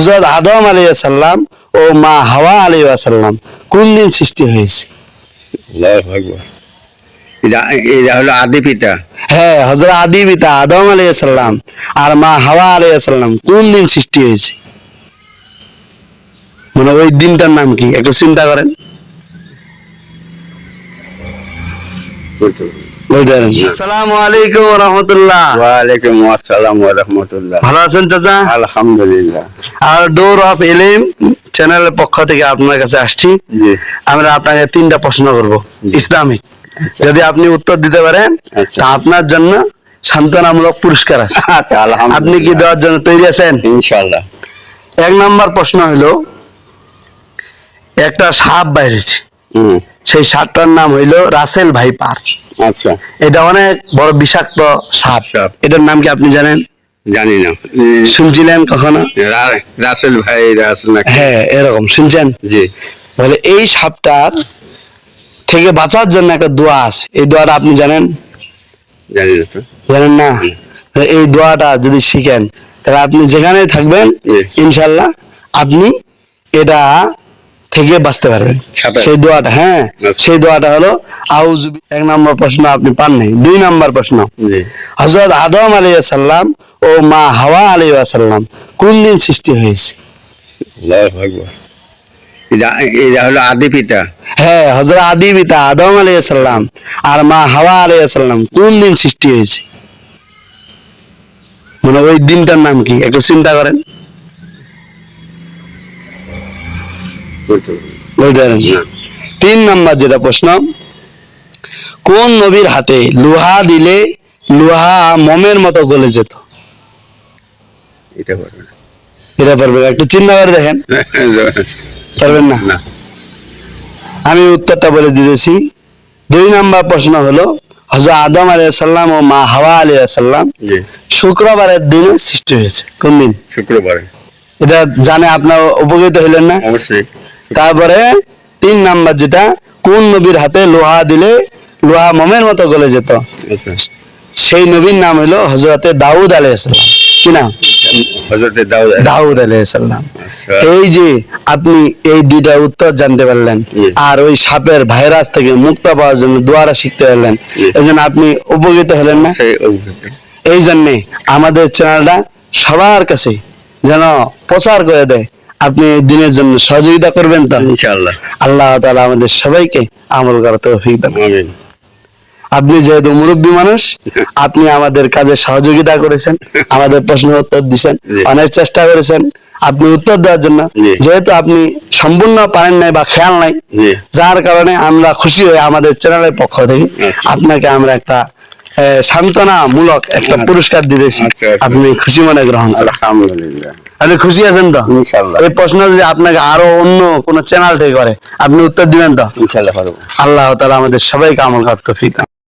হজরত আদম আলী সাল্লাম ও মা হাওয়া আলী সাল্লাম কোন দিন সৃষ্টি হয়েছে? এটা হলো আদি পিতা। হ্যাঁ হজরত আদি পিতা আদম আলী সাল্লাম আর মা হাওয়া আলী সাল্লাম কোন দিন সৃষ্টি হয়েছে? মানে ওই দিনটার নাম কি? একটু চিন্তা করেন। বলতে পারি। বলতে পারেন আসসালামু আলাইকুম আসসালাম ওয়া রাহমাতুল্লাহ। ভালো আছেন চাচা? আলহামদুলিল্লাহ। আর ডোর অফ এলিম চ্যানেলের পক্ষ থেকে আপনার কাছে আসছি। আমরা আপনাকে তিনটা প্রশ্ন করব ইসলামিক। আচ্ছা। যদি আপনি উত্তর দিতে পারেন আচ্ছা। তা আপনার জন্য সান্ত্বনামূলক পুরস্কার আছে। আচ্ছা আপনি কি দেওয়ার জন্য তৈরি আছেন? ইনশাআল্লাহ। এক নম্বর প্রশ্ন হলো একটা সাপ বাইরেছে। হুম। সেই সাপটার নাম হইল রাসেল ভাইপার। আচ্ছা। এটা অনেক বড় বিষাক্ত সাপ। সাপ। এটার নাম কি আপনি জানেন? জানি না। শুনছিলেন কখনো? রাসেল ভাই রাসেল হ্যাঁ এরকম শুনছেন জি। বলে এই সাপটার থেকে বাঁচার জন্য একটা দোয়া আছে। এই দোয়াটা আপনি জানেন? জানি না জানেন না? এই দোয়াটা যদি শিখেন তাহলে আপনি যেখানে থাকবেন ইনশাল্লাহ আপনি এটা থেকে বাঁচতে পারবেন। সেই দোয়াটা হ্যাঁ আচ্ছা। সেই দোয়াটা হলো আউজ এক নম্বর প্রশ্ন আপনি পান নাই দুই নম্বর প্রশ্ন। হজরত আদম আলী সাল্লাম ও মা হাওয়া আলী সাল্লাম কোন দিন সৃষ্টি হয়েছে? এটা হলো আদি পিতা। হ্যাঁ হজরত আদি পিতা আদম আলী সাল্লাম আর মা হাওয়া আলী সাল্লাম কোন দিন সৃষ্টি হয়েছে? মানে ওই দিনটার নাম কি? একটু চিন্তা করেন। বলতে পারেন? তিন নাম্বার যেটা প্রশ্ন কোন নবীর হাতে লোহা দিলে লোহা মমের মতো গলে যেত? এটা পারবে না। এটা একটু চিন্তা করে দেখেন। পারবেন না? আমি উত্তরটা বলে দিতেছি। দুই নাম্বার প্রশ্ন হলো হজরত আদম আলিয়া সাল্লাম ও মা হাওয়া আলিয়া সাল্লাম শুক্রবারের দিনে সৃষ্টি হয়েছে। কোন দিন? শুক্রবারে। এটা জানে আপনার উপকৃত হইলেন না? অবশ্যই। তারপরে তিন নাম্বার যেটা কোন নবীর হাতে লোহা দিলে লোহা মমের মতো গলে যেত? আচ্ছা। সেই নবীর নাম হলো হজরতে দাউদ আলাইসাল্লাম কি নাম? দাউদ আলাইসাল্লাম আচ্ছা। এই যে আপনি এই দুইটা উত্তর জানতে পারলেন আর ওই সাপের ভাইরাস থেকে মুক্ত পাওয়ার জন্য দোয়ারা শিখতে পারলেন। এই জন্য আপনি উপকৃত হলেন না? এই জন্যে আমাদের চ্যানেলটা সবার কাছে যেন প্রচার করে দেয়। আপনি দিনের জন্য সহযোগিতা করবেন তো? ইনশাআল্লাহ। আল্লাহ তাআলা আমাদের সবাইকে আমল করার তৌফিক দান আমিন। আপনি যেহেতু মুরব্বী মানুষ আপনি আমাদের কাজে সহযোগিতা করেছেন আমাদের প্রশ্ন উত্তর দিচ্ছেন জি। অনেক চেষ্টা করেছেন। আপনি উত্তর দেওয়ার জন্য যেহেতু আপনি সম্পূর্ণ পারেন নাই বা খেয়াল নাই যার কারণে আমরা খুশি হয়ে আমাদের চ্যানেলের পক্ষ থেকে আচ্ছা। আপনাকে আমরা একটা সান্ত্বনামূলক একটা পুরস্কার দিতেছি। আচ্ছা, আচ্ছা। আপনি খুশি মনে গ্রহণ করেন? আলহামদুলিল্লাহ। আপনি খুশি আছেন তো? ইনশাআল্লাহ। এই প্রশ্ন যদি আপনাকে আরও অন্য কোন চ্যানেল থেকে করে আপনি উত্তর দিবেন তো? ইনশাআল্লাহ পারব। আল্লাহ তালা আমাদের সবাইকে আমল করতে ফিতা